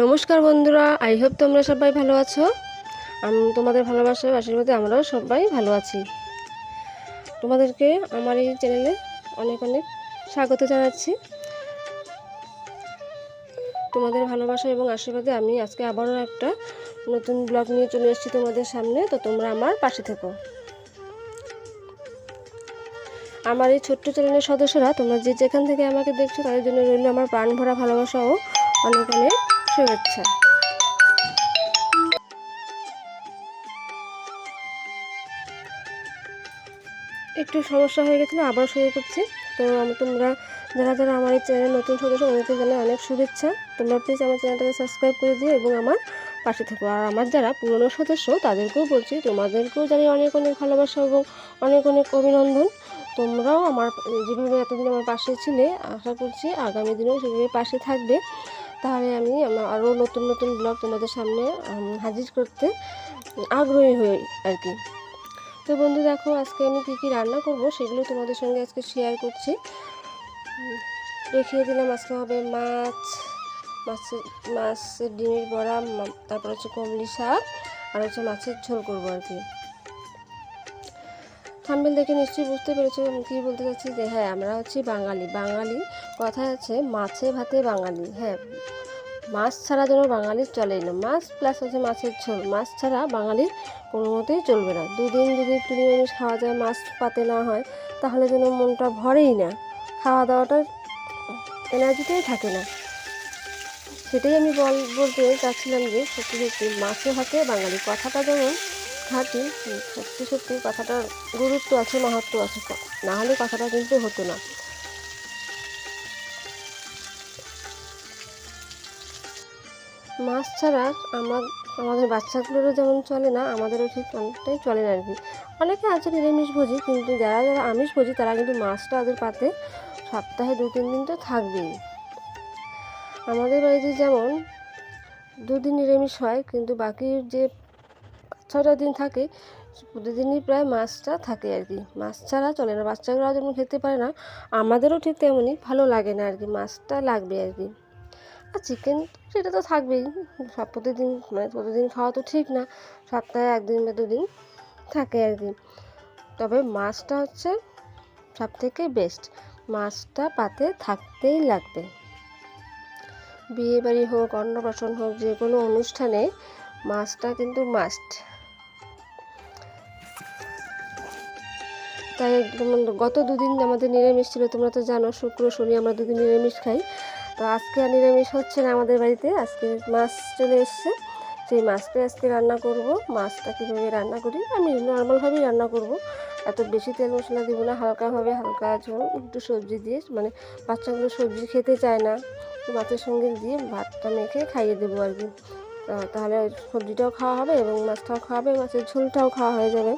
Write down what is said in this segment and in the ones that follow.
নমস্কার বন্ধুরা I hope তোমরা সবাই ভালো আছো। আমি, তোমাদের ভালোবাসা আশীর্বাদে আমরাও সবাই ভালো আছি। তোমাদেরকে আমার এই চ্যানেলে অনেক অনেক স্বাগত জানাচ্ছি। তোমাদের ভালোবাসা এবং আশীর্বাদে আমি আজকে আবারও একটা নতুন ব্লগ নিয়ে চলে এসেছি তোমাদের সামনে, তো তোমরা আমার পাশে থেকো। আমার এই ছোট্ট চ্যানেলের সদস্যরা, তোমরা যে যেখান থেকে আমাকে দেখছ, তাদের জন্য রইল আমার প্রাণ ভরা ভালোবাসা ও অনেক অনেক শুভেচ্ছা। একটু সমস্যা হয়ে গেছিল আবার শুরু করছি। তো আমি তোমরা, যারা যারা আমার এই চ্যানেল নতুন সদস্য, ওদেরকে জানাই অনেক শুভেচ্ছা। তোমরা প্লিজ আমার চ্যানেলটাকে সাবস্ক্রাইব করে দিও এবং আমার পাশে থাকো। আর আমার যারা পুরনো সদস্য, তাদেরকেও বলছি, তোমাদেরকেও জানি অনেক অনেক ভালোবাসা এবং অনেক অনেক অভিনন্দন। তোমরাও আমার, যেভাবে এতদিন আমার পাশে ছিলে, আশা করছি আগামী দিনেও সেভাবে পাশে থাকবে। তাহলে আমি আমার আরও নতুন নতুন ব্লগ তোমাদের সামনে হাজির করতে আগ্রহী হই আর কি। তো বন্ধু, দেখো আজকে আমি কী কী রান্না করব সেগুলো তোমাদের সঙ্গে আজকে শেয়ার করছি। দেখিয়ে দিলাম, আজকে হবে মাছ মাছের মাছের ডিমের বড়া তারপর হচ্ছে কমলি শাক, আর হচ্ছে মাছের ঝোল করব আর কি। থাম্বেল দেখে নিশ্চয়ই বুঝতে পেরেছ আমি কী বলতে চাচ্ছি যে হ্যাঁ আমরা হচ্ছি বাঙালি। বাঙালি কথা আছে মাছে ভাতে বাঙালি। হ্যাঁ মাছ ছাড়া যেন বাঙালির চলেই না। মাছ প্লাস হচ্ছে মাছের ঝোল। মাছ ছাড়া বাঙালির কোনো মতেই চলবে না। দুদিন যদি একটু নিরামিষ খাওয়া যায়, মাছ পাতে না হয়, তাহলে যেন মনটা ভরেই না। খাওয়া দাওয়াটা এনার্জিতেই থাকে না। সেটাই আমি বল, বলতে চাচ্ছিলাম যে সত্যি সত্যি মাছে ভাতে বাঙালি। কথাটা যেমন খাঁটি সত্যি সত্যি কথাটার গুরুত্ব আছে, মাহাত্ম আছে। না হলে কথাটা কিন্তু হতো না। মাছ ছাড়া আমার আমাদের বাচ্চাগুলোরও যেমন চলে না, আমাদেরও ঠিক অনেকটাই চলে না আর কি। অনেকে আছে নিরামিষ ভোজি, কিন্তু যারা যারা আমিষ ভোজি, তারা কিন্তু মাছটা ওদের পাতে সপ্তাহে দু তিন দিন তো থাকবেই। আমাদের বাড়িতে যেমন দুদিন নিরামিষ হয়, কিন্তু বাকি যে ছটা দিন থাকে, প্রতিদিনই প্রায় মাছটা থাকে আর কি। মাছ ছাড়া চলে না, বাচ্চাগুলো যেমন খেতে পারে না, আমাদেরও ঠিক তেমনই ভালো লাগে না আর কি, মাছটা লাগবে আর কি। আর চিকেন সেটা তো থাকবেই, সব প্রতিদিন মানে প্রতিদিন খাওয়া তো ঠিক না, সপ্তাহে একদিন বা দুদিন থাকে আর কি। তবে মাছটা হচ্ছে সব থেকে বেস্ট মাছটা পাতে থাকতেই লাগবে। বিয়ে বাড়ি হোক, অন্নপ্রাশন হোক যে কোনো অনুষ্ঠানে মাছটা কিন্তু মাস্ট তাই যেমন গত দুদিন আমাদের নিরামিষ ছিল, তোমরা তো জানো, শুক্র, শনি আমরা দুদিন নিরামিষ খাই। তো আজকে আর নিরামিষ হচ্ছে না আমাদের বাড়িতে, আজকে মাছ চলে এসছে। সেই মাছটাই আজকে রান্না করব, মাছটা কীভাবে রান্না করি, আমি নর্মালভাবেই রান্না করব। এত বেশি তেল মশলা দিব না, হালকাভাবে হালকা ঝোল, একটু সবজি দিয়ে মানে বাচ্চাগুলো সবজি খেতে চায় না মাছের সঙ্গে দিয়ে ভাতটা মেখে খাইয়ে দেবো আর কি। তাহলে সবজিটাও খাওয়া হবে এবং মাছটাও খাওয়া হবে, মাছের ঝোলটাও খাওয়া হয়ে যাবে।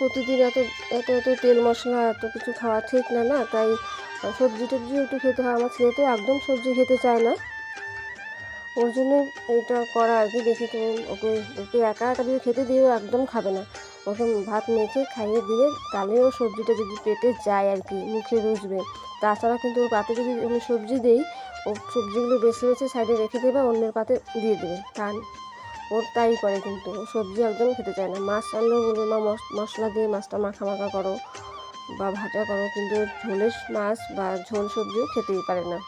প্রতিদিন এত এত এত তেল মশলা, এত কিছু খাওয়া ঠিক না না? তাই সবজি টবজি একটু খেতে হয়। আমার ছেলে তো একদম সবজি খেতে চায় না। ওর জন্য এটা করা আর কি। দেখি তুমি ওকে ওকে একা একা যদি খেতে দিয়েও একদম খাবে না। ওকে ভাত মেখে খাইয়ে দিয়ে তাহলে ও সবজিটা যদি পেটে যায় আর কি, মুখে রুচবে তাছাড়া কিন্তু ওর পাতে যদি আমি সবজি দিই, ও সবজিগুলো বেছে বেছে সাইডে রেখে দেবে, অন্যের পাতে দিয়ে দেবে। তা ওর তাই করে কিন্তু। সবজি একদম খেতে চায় না। মাছ আনলেও বলবে, মা, মশ- মশলা দিয়ে মাছটা মাখা মাখা করো বা ভাজা করো। কিন্তু ঝোলের মাছ বা ঝোল সবজিও খেতেই পারে না।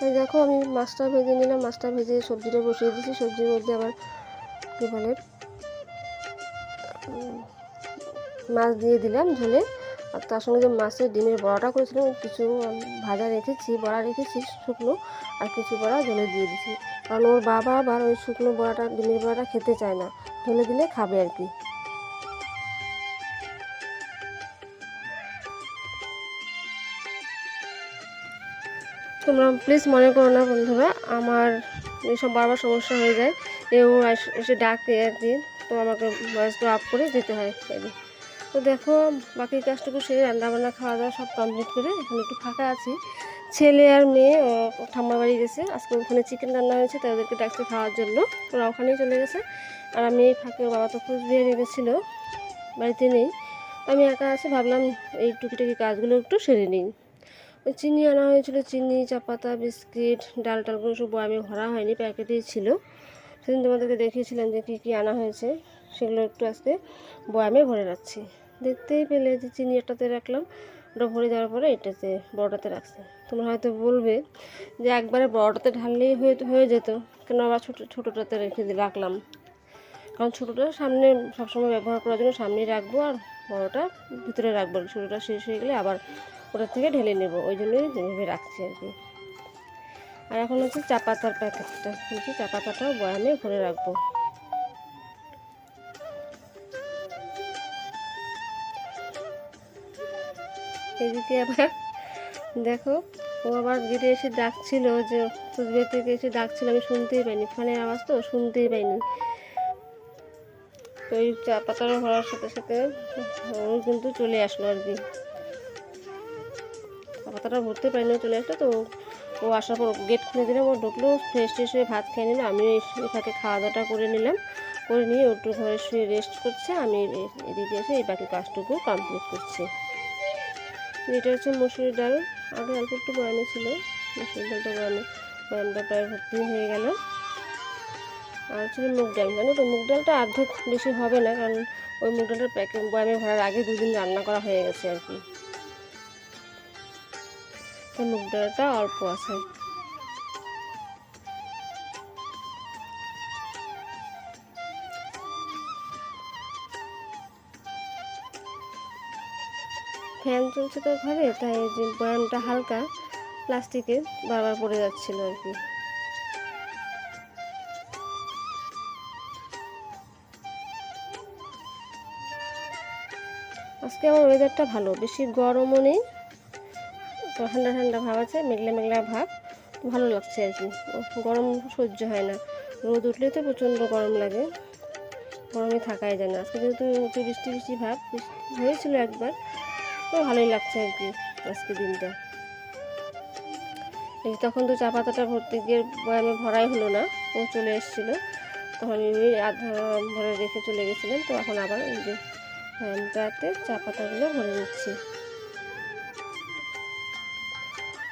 এই দেখো, আমি মাছটা ভেজে নিলাম। মাছটা ভেজে সবজিটা বসিয়ে দিয়েছি। সবজির মধ্যে আবার কী বলে মাছ দিয়ে দিলাম ঝোলে। আর তার সঙ্গে যে মাছের ডিমের বড়াটা করেছিলাম, কিছু ভাজা রেখেছি, বড়া রেখেছি, শুকনো আর কিছু বড়া ঝোলে দিয়ে দিচ্ছি কারণ ওর বাবা আবার ওই শুকনো বড়াটা, ডিমের বড়াটা খেতে চায় না। ঝোলে দিলে খাবে আর কি। তোমরা প্লিজ মনে করো না বন্ধুরা, আমার এইসব বারবার সমস্যা হয়ে যায়। এও আস- এসে ডাকে আর কি তো আমাকে ভয়েসটা আপ করে যেতে হয় তো দেখো, বাকি কাজটুকু সেরে রান্নাবান্না খাওয়া দাওয়া সব কমপ্লিট করে এখন একটু ফাঁকা আছি। ছেলে আর মেয়ে ঠাম্মার বাড়ি গেছে। আজকে ওখানে চিকেন রান্না হয়েছে, তাই ওদেরকে ডাকছে খাওয়ার জন্য। ওরা ওখানেই চলে গেছে। আর আমি এই ফাঁকে বাবা তো কুচবিহারে গেছিল, বাড়িতে নেই। আমি একা আছি, ভাবলাম এই টুকিটাকি কাজগুলো একটু সেরে নিই। ওই চিনি আনা হয়েছিল, চিনি, চা পাতা, বিস্কিট, ডাল টালগুলো সব বয়ামে ভরা হয়নি, প্যাকেটেই ছিল। সেদিন তোমাদেরকে দেখিয়েছিলাম যে কী কী আনা হয়েছে। সেগুলো একটু আজকে বয়ামে ভরে রাখছি। দেখতেই পেলে যে চিনি একটাতে রাখলাম, ওটা ভরে যাওয়ার পরে এটাতে বড়টাতে রাখছি। তোমরা হয়তো বলবে যে একবারে বড়টাতে ঢাললেই হয়ে হয়ে যেত, কেন আবার ছোটো, ছোটোটাতে রেখে রাখলাম। কারণ ছোটোটা সামনে সবসময় ব্যবহার করার জন্য সামনেই রাখব আর বড়টা ভিতরে রাখব ছোটোটা শেষ হয়ে গেলে আবার ওটা থেকে ঢেলে নেব, ওই জন্যই ভেবে রাখছি আর কি। আর এখন হচ্ছে চা পাতার প্যাকেটটা চা পাতাটাও বয়ামে ভরে রাখব। এদিকে আবার দেখো, ও আবার গেটে এসে ডাকছিল যে কুচবিহার থেকে এসে ডাকছিল, আমি শুনতেই পাইনি। ফোনের আওয়াজ তো শুনতেই পাইনি। তো ওই চা পাতাটা ভরার সাথে সাথে ও কিন্তু চলে আসলো আর কি। চা পাতাটা ভরতে পারিনি চলে আসলো। তো ও আসার পর গেট খুলে দিলাম, ও ঢুকলো ফ্রেশ ট্রেশ হয়ে ভাত খেয়ে নিলাম আমিও এই ফাঁকে খাওয়া দাওয়াটা করে নিলাম। করে নিয়ে ও একটু ঘরে শুয়ে রেস্ট করছে। আমি এদিকে এসে এই বাকি কাজটুকু কমপ্লিট করছি। এটা হচ্ছে মুসুরির ডাল। আগে অল্প একটু গরমে ছিল মুসুরির ডালটা গরমে গরমটা প্রায় ভর্তি হয়ে গেল। আর ছিল মুগ ডাল, জানো তো? মুগ ডালটা অর্ধেক বেশি হবে না, কারণ ওই মুগ ডালটা প্যাকেট বয়ামে ভরার আগে দুদিন রান্না করা হয়ে গেছে আর কি। তো মুগ ডালটা অল্প আছে। ফ্যান চলছে তো ঘরে, তাই যে বয়ামটা হালকা, প্লাস্টিকে বারবার পড়ে যাচ্ছিল আর কি। আজকে আমার ওয়েদারটা ভালো, বেশি গরমও নেই ঠান্ডা ঠান্ডা ভাব আছে, মেঘলা মেঘলা ভাব, ভালো লাগছে আর কি। গরম সহ্য হয় না, রোদ উঠলে তো প্রচণ্ড গরম লাগে, গরমে থাকাই যায় না। আজকে যেহেতু একটু বৃষ্টি বৃষ্টি ভাব হয়েছিল একবার তো ভালোই লাগছে আর কি আজকে দিনটা। এই তখন তো চা পাতাটা ভর্তি গিয়ে বয়ামে ভরাই হলো না, ও চলে এসেছিল। তখন আমি আধা ভরে রেখে চলে গেছিলেন, তো এখন আবার এই যে বয়ামটাতে চা পাতাগুলো ভরে নিচ্ছি।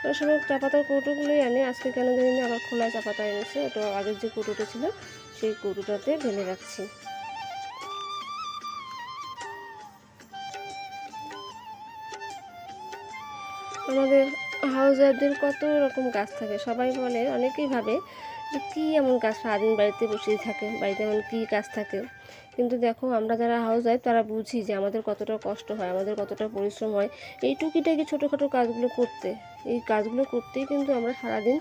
ওই সময় চা পাতার কৌটোগুলোই আনে, আজকে কেন জানি না, আবার খোলা চা পাতা এনেছে, ওটা আগের যে কৌটোটা ছিল, সেই কৌটোটাতে ঢেলে রাখছি। আমাদের ওয়াইফদের কত রকম গাছ থাকে, সবাই বলে অনেকেই ভাবে যে কী এমন গাছ সারাদিন বাড়িতে বসেই থাকে, বাড়িতে এমন কী কাজ থাকে। কিন্তু দেখো, আমরা যারা হাউস ওয়াইফ তারা বুঝি যে আমাদের কতটা কষ্ট হয়, আমাদের কতটা পরিশ্রম হয় এই টুকিটাকি ছোটোখাটো কাজগুলো করতে। এই কাজগুলো করতেই কিন্তু আমরা সারাদিন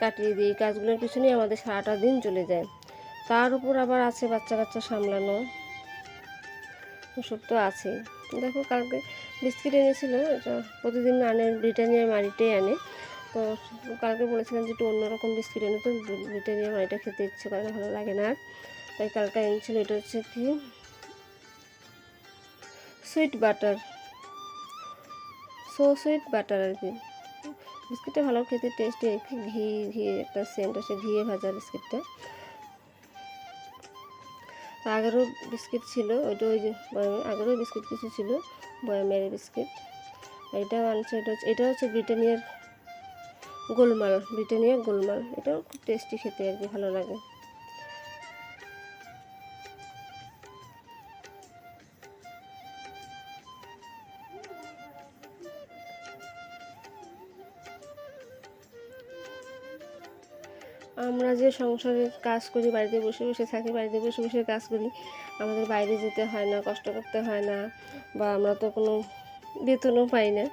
কাটিয়ে দিই, এই কাজগুলোর পিছনেই আমাদের সারাটা দিন চলে যায়। তার উপর আবার আছে বাচ্চা কাচ্চা সামলানো। ওসব তো আছেই দেখো কালকে বিস্কিট এনেছিল, এটা প্রতিদিন আনে ব্রিটানিয়া মারিটাই আনে। তো কালকে বলেছিলাম যে একটু অন্যরকম বিস্কিট এনে তো ব্রিটানিয়া মারিটা খেতে ইচ্ছে করে ভালো লাগে না তাই কালকে এনেছিল, এটা হচ্ছে কি? Sweet butter. So sweet butter আর কি। বিস্কিটটা ভালো খেতে, টেস্টি, ঘি ঘি, একটা সেন্ট আছে ঘিয়ে ভাজা বিস্কিটটা। আগেরও বিস্কিট ছিল, ওইটা ওই যে বয়ামে আগেরও বিস্কিট কিছু ছিল বয়ামের বিস্কিট। এটাও আনছে, এটা হচ্ছে এটা হচ্ছে ব্রিটানিয়ার গোলমাল ব্রিটানিয়ার গোলমাল। এটাও খুব টেস্টি খেতে আর কি, ভালো লাগে। আমরা যে সংসারে কাজ করি, বাড়িতে বসে বসে থাকি, বাড়িতে বসে বসে কাজ করি, আমাদের বাইরে যেতে হয় না, কষ্ট করতে হয় না, বা আমরা তো কোনো বেতনও পাই না,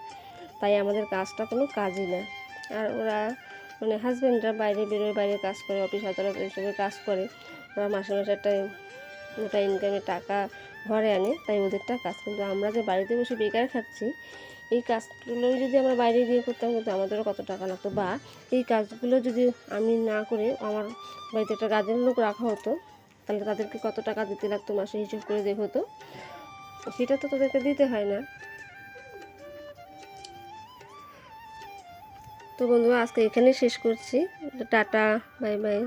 তাই আমাদের কাজটা কোনো কাজই না। আর ওরা মানে হাজব্যান্ডরা বাইরে বেরোয়, বাইরে কাজ করে অফিস আদালত এসবে কাজ করে, ওরা মাসে মাসে একটা ওটা ইনকামের টাকা ঘরে আনে, তাই ওদেরটা কাজ। কিন্তু আমরা যে বাড়িতে বসে বেকার খাচ্ছি এই কাজগুলো যদি আমরা বাইরে গিয়ে করতাম, কিন্তু আমাদেরও কত টাকা লাগতো। বা এই কাজগুলো যদি আমি না করে আমার বাড়িতে একটা কাজের লোক রাখা হতো, তাহলে তাদেরকে কত টাকা দিতে লাগতো, মাসে হিসেব করে দেখ হতো? সেটা তো তাদেরকে দিতে হয় না। তো বন্ধুরা, আজকে এখানেই শেষ করছি। Tata, bye bye.